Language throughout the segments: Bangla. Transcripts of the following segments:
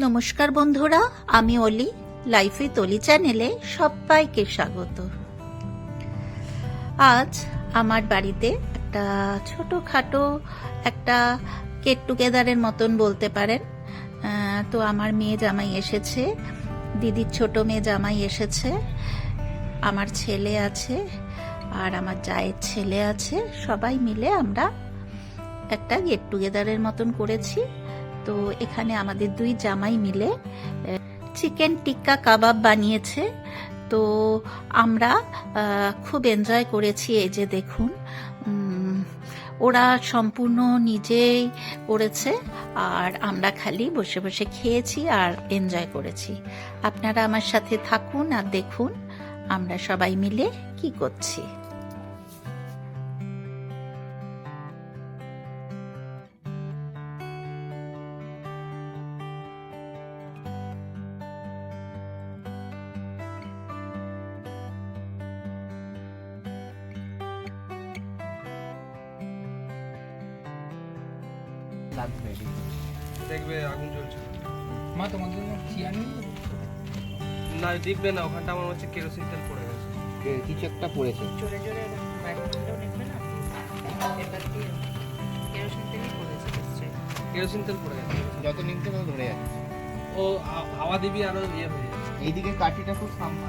নমস্কার বন্ধুরা, আমি অলি লাইফে তলি চ্যানেলে সবাইকে স্বাগত। আজ আমার বাড়িতে একটা ছোটোখাটো একটা গেট টুগেদারের মতন বলতে পারেন। তো আমার মেয়ে জামাই এসেছে, দিদির ছোট মেয়ে জামাই এসেছে, আমার ছেলে আছে আর আমার জায়ের ছেলে আছে। সবাই মিলে আমরা একটা গেট টুগেদারের মতন করেছি। তো এখানে আমাদের দুই জামাই মিলে চিকেন টিক্কা কাবাব বানিয়েছে। তো আমরা খুব এনজয় করেছি এই যে দেখুন। ওরা সম্পূর্ণ নিজেই করেছে আর আমরা খালি বসে বসে খেয়েছি আর এনজয় করেছি। আপনারা আমার সাথে থাকুন আর দেখুন আমরা সবাই মিলে কি করছি। লাগবে দেখবে আগুন জ্বলছে। মা তোমাদের জন্য চেয়ার নেই? না দেখবে না ওখানটা আমার হচ্ছে কেরোসিন তেল পড়ে গেছে। কিছু একটা পড়েছে। জোরে জোরে না? কেরোসিন তেলই পড়েছে কেরোসিন তেল পড়ে গেছে। যত নিমতে তত ধরে যাচ্ছে ও হাওয়া দিবি আরও ইয়ে হয়ে যাচ্ছে এইদিকে কাঠিটা খুব সামনে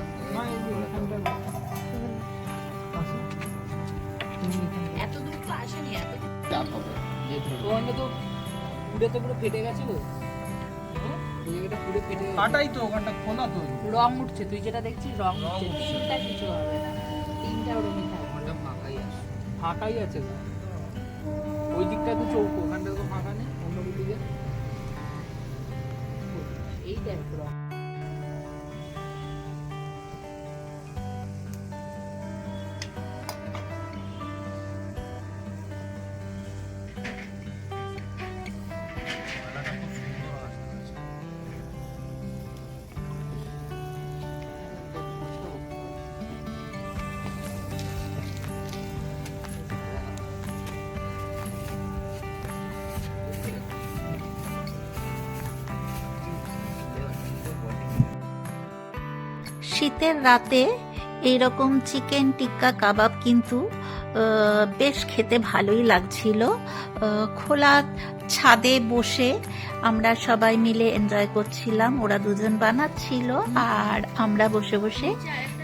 পুড়ে তো পুরো ফেটে গেছিল জায়গাটা পুরো ফেটে কাটাই তো ওখানটা খোলা তো। রং উঠছে তুই যেটা দেখছিস রং উঠছে। তিনটা কিছু হবে না। তিনটা ওরমই থাকবে। ওখানটা ফাঁকাই আছে। ফাঁকাই আছে ওই দিকটা তো চৌকো ওখানটা তো ফাঁকা নেই অন্য দিকে। এই দেখ রং। শীতের রাতে এইরকম চিকেন টিক্কা কাবাব কিন্তু বেশ খেতে ভালোই লাগছিল। খোলা ছাদে বসে আমরা সবাই মিলে এনজয় করছিলাম। ওরা দুজন বানাচ্ছিল আর আমরা বসে বসে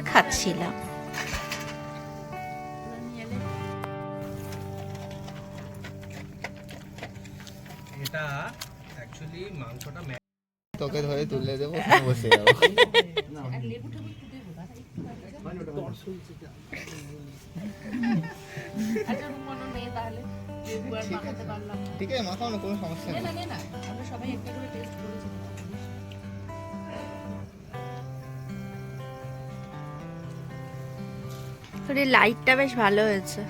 খাচ্ছিলাম। এটা অ্যাকচুয়ালি মাংসটা তোকে ধরে তুলে দেবো। বসে যাব আচ্ছা ঠিক আছে মাখাও না কোনো সমস্যা নেই। না নে না আমরা সবাই একটা করে টেস্ট করেছি তোর লাইটটা বেশ ভালো হয়েছে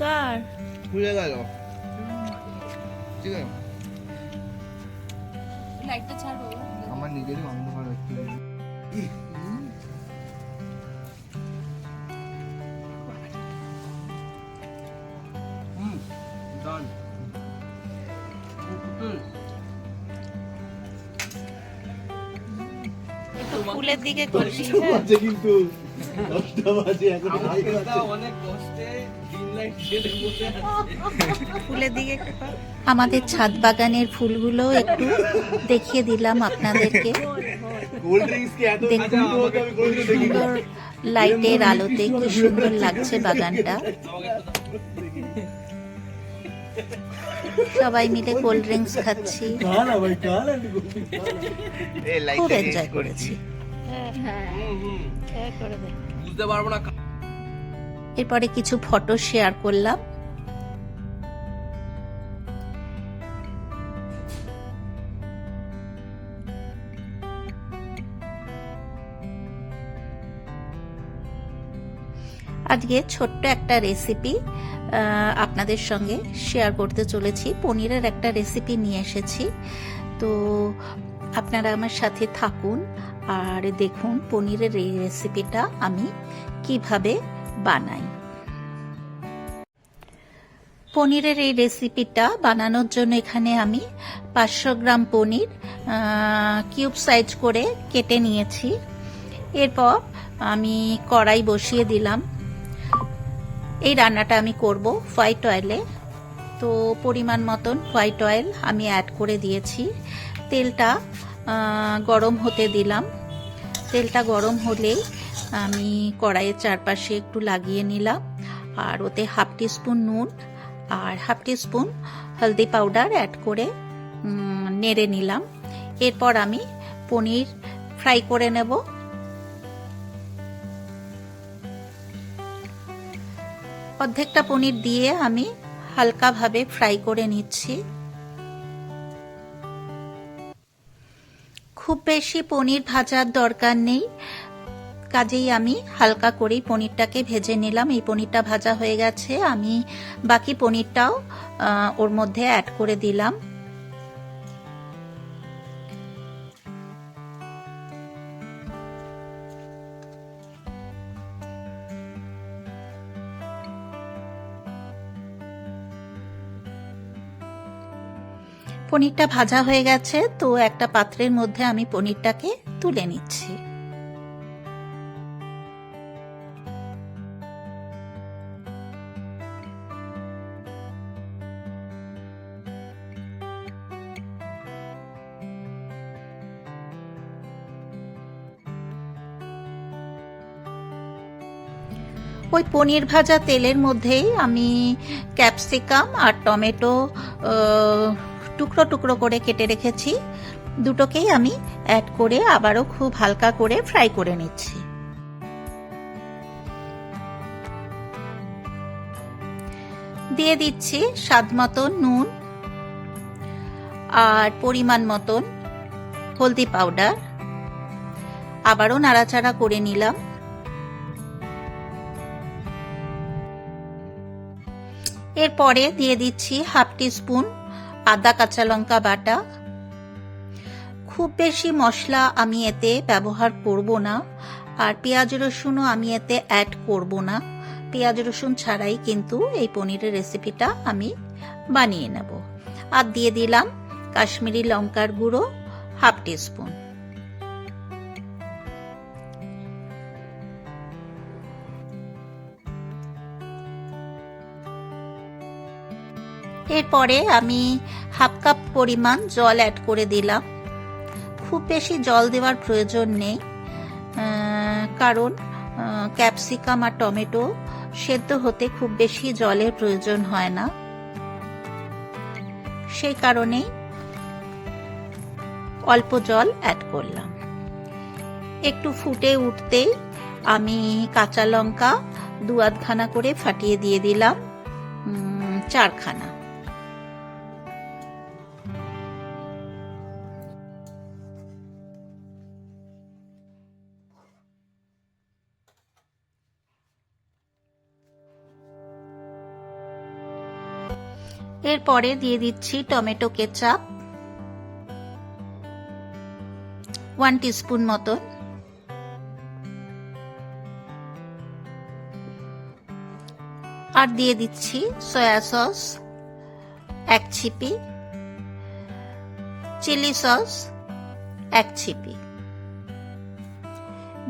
কার? খুলে গেল। ঠিক আছে। লাইটটা ছাড়। আমার নিজেরই অন্ধকার হচ্ছে। হুম ডান ফুলের দিকে করছি অনেক কষ্টে দিন লাইট জেলে বসে আছে ফুলের দিকে আমাদের ছাদ বাগানের ফুলগুলো একটু দেখিয়ে দিলাম আপনাদেরকে। দেখুন সুন্দর লাইটের আলোতে কি সুন্দর লাগছে বাগানটা। সবাই মিলে কোল্ড ড্রিঙ্কস খাচ্ছি। খুব এনজয় করেছি। হুম হুম করে দে বুঝতে পারব না। এরপরে কিছু ফটো শেয়ার করলাম। আজকে ছোট্ট একটা রেসিপি আপনাদের সঙ্গে শেয়ার করতে চলেছি। পনিরের একটা রেসিপি নিয়ে এসেছি। তো আপনারা আমার সাথে থাকুন আর দেখুন পনিরের এই রেসিপিটা আমি কীভাবে বানাই। পনিরের এই রেসিপিটা বানানোর জন্য এখানে আমি পাঁচশো গ্রাম পনির কিউব সাইজ করে কেটে নিয়েছি। এরপর আমি কড়াই বসিয়ে দিলাম। এই রান্নাটা আমি করব হোয়াইট অয়েলে তো পরিমাণ মতন হোয়াইট অয়েল আমি অ্যাড করে দিয়েছি। তেলটা গরম হতে দিলাম। তেলটা গরম হলেই আমি কড়াইয়ের চারপাশে একটু লাগিয়ে নিলাম। আর ওতে হাফ টিস্পুন নুন আর হাফ টিস্পুন হলদি পাউডার অ্যাড করে নেড়ে নিলাম। এরপর আমি পনির ফ্রাই করে নেব। অর্ধেকটা পনির দিয়ে আমি হালকাভাবে ফ্রাই করে নিচ্ছি। খুব বেশি পনির ভাজার দরকার নেই। কাজেই আমি হালকা করেই পনিরটাকে ভেজে নিলাম। এই পনিরটা ভাজা হয়ে গেছে। আমি বাকি পনিরটাও ওর মধ্যে অ্যাড করে দিলাম। পনিরটা ভাজা হয়ে গেছে, তো একটা পাত্রের মধ্যে আমি পনিরটাকে তুলে নিচ্ছি। ওই পনির ভাজা তেলের মধ্যেই আমি ক্যাপসিকাম আর টমেটো টুকরো টুকরো করে কেটে রেখেছি। দুটোকেই আমি অ্যাড করে আবারও খুব হালকা করে ফ্রাই করে নিচ্ছি। দিয়ে দিচ্ছি স্বাদ মতন নুন আর পরিমাণ মতন হলদি পাউডার। আবারও নাড়াচাড়া করে নিলাম। এরপরে দিয়ে দিচ্ছি হাফ টি স্পুন আদা, কাঁচা লঙ্কা বাটা। খুব বেশি মশলা আমি এতে ব্যবহার করব না। আর পেঁয়াজ, রসুনও আমি এতে অ্যাড করব না। পেঁয়াজ, রসুন ছাড়াই কিন্তু এই পনিরের রেসিপিটা আমি বানিয়ে নেব। আর দিয়ে দিলাম কাশ্মীরি লঙ্কার গুঁড়ো, হাফ টি এরপরে আমি হাফ কাপ পরিমাণ জল অ্যাড করে দিলাম। খুব বেশি জল দেওয়ার প্রয়োজন নেই কারণ ক্যাপসিকাম আর টমেটো সেদ্ধ হতে খুব বেশি জলের প্রয়োজন হয় না। সেই কারণেই অল্প জল অ্যাড করলাম। একটু ফুটে উঠতেই আমি কাঁচা লঙ্কা দু আধখানা করে ফাটিয়ে দিয়ে দিলাম চারখানা। এরপরে দিয়ে দিচ্ছি টমেটো কেচাপ। ওয়ান টিস্পুন মতন আর দিয়ে দিচ্ছি সয়া সস, এক ছিপি। চিলি সস, এক ছিপি।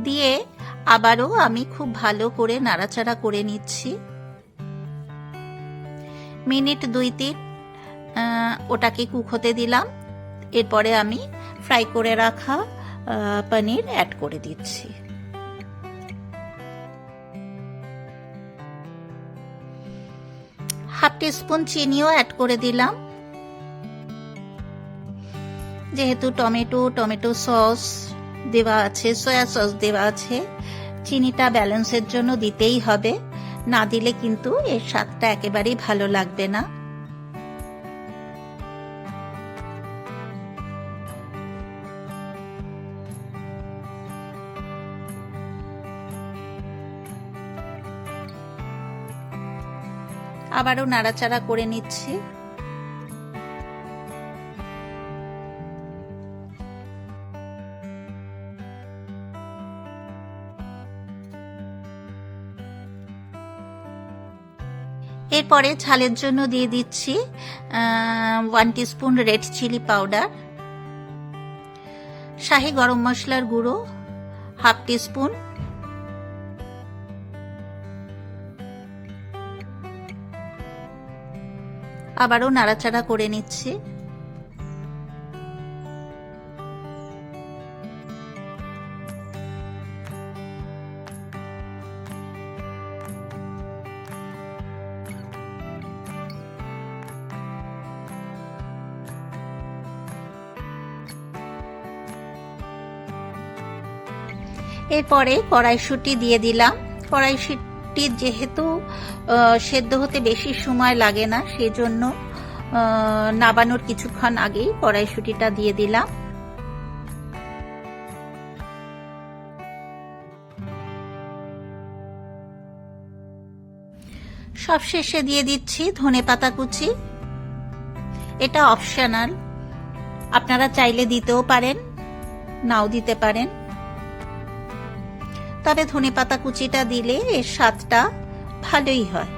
দিয়ে আবারও আমি খুব ভালো করে নাড়াচাড়া করে নিচ্ছি। মিনিট দুই তিন ওটাকে কুক হতে দিলাম। এরপরে আমি ফ্রাই করে রাখা পনির অ্যাড করে দিচ্ছি। হাফ টিস্পুন চিনিও অ্যাড করে দিলাম। যেহেতু টমেটো টমেটো সস দেওয়া আছে, সয়া সস দেওয়া আছে, চিনিটা ব্যালেন্সের জন্য দিতেই হবে। না দিলে কিন্তু এর স্বাদটা একেবারেই ভালো লাগবে না। আবারও নাড়াচাড়া করে নিচ্ছি। এরপরে ঝালের জন্য দিয়ে দিচ্ছি one teaspoon red chilli powder শাহি গরম মশলার গুঁড়ো হাফ টিস্পুন আবারও নাড়াচাড়া করে নিচ্ছি। এরপরে কড়াইশুঁটি দিয়ে দিলাম। কড়াইশুঁটি যেহেতু সেদ্ধ হতে বেশি সময় লাগে না সেই জন্য আহ, নাবানোর কিছুক্ষণ আগেই কড়াইশুঁটিটা দিয়ে দিলাম। সব শেষে দিয়ে দিচ্ছি ধনে পাতা কুচি। এটা অপশনাল। আপনারা চাইলে দিতেও পারেন নাও দিতে পারেন। তবে ধনে পাতা কুচিটা দিলে এর স্বাদটা ভালোই হয়।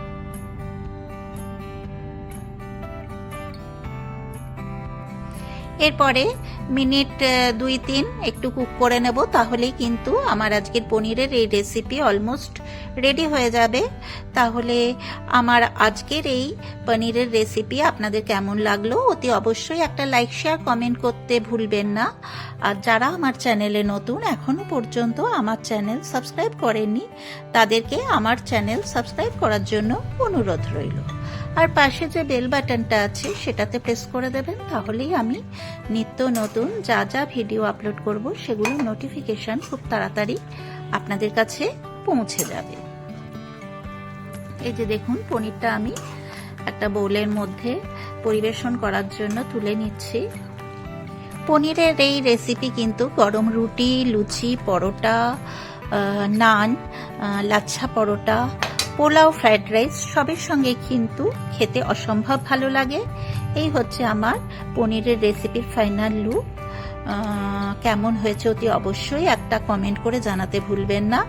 এরপরে মিনিট দুই, তিন একটু কুক করে নেব, তাহলেই কিন্তু আমার আজকের পনিরের এই রেসিপি অলমোস্ট রেডি হয়ে যাবে। তাহলে আমার আজকের এই পনিরের রেসিপি আপনাদের কেমন লাগল? অতি অবশ্যই একটা লাইক শেয়ার কমেন্ট করতে ভুলবেন না। আর যারা আমার চ্যানেলে নতুন, এখনও পর্যন্ত আমার চ্যানেল সাবস্ক্রাইব করেননি, তাদেরকে আমার চ্যানেল সাবস্ক্রাইব করার জন্য অনুরোধ রইল। আর পাশে যে বেল বাটনটা আছে, সেটাতে প্রেস করে দেবেন, তাহলেই আমি নিত্য নতুন যা যা ভিডিও আপলোড করব সেগুলো নোটিফিকেশন খুব তাড়াতাড়ি আপনাদের কাছে পৌঁছে যাবে। এই যে দেখুন, পনিরটা আমি একটা বোলের মধ্যে পরিবেশন করার জন্য তুলে নিচ্ছি। পনিরের এই রেসিপি কিন্তু গরম রুটি, লুচি, পরোটা নান লাচ্ছা পরোটা পোলাও, ফ্রাইড রাইস, সবের সঙ্গে কিন্তু খেতে অসম্ভব ভালো লাগে। এই হচ্ছে আমার পনিরের রেসিপির ফাইনাল লুক। কেমন হয়েছে অতি অবশ্যই একটা কমেন্ট করে জানাতে ভুলবেন না।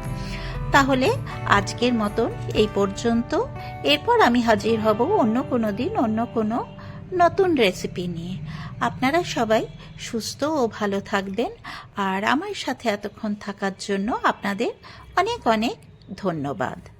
তাহলে আজকের মতন এই পর্যন্ত। এরপর আমি হাজির হব অন্য কোনো দিন, অন্য কোনো নতুন রেসিপি নিয়ে। আপনারা সবাই সুস্থ ও ভালো থাকবেন। আর আমার সাথে এতক্ষণ থাকার জন্য আপনাদের অনেক অনেক ধন্যবাদ।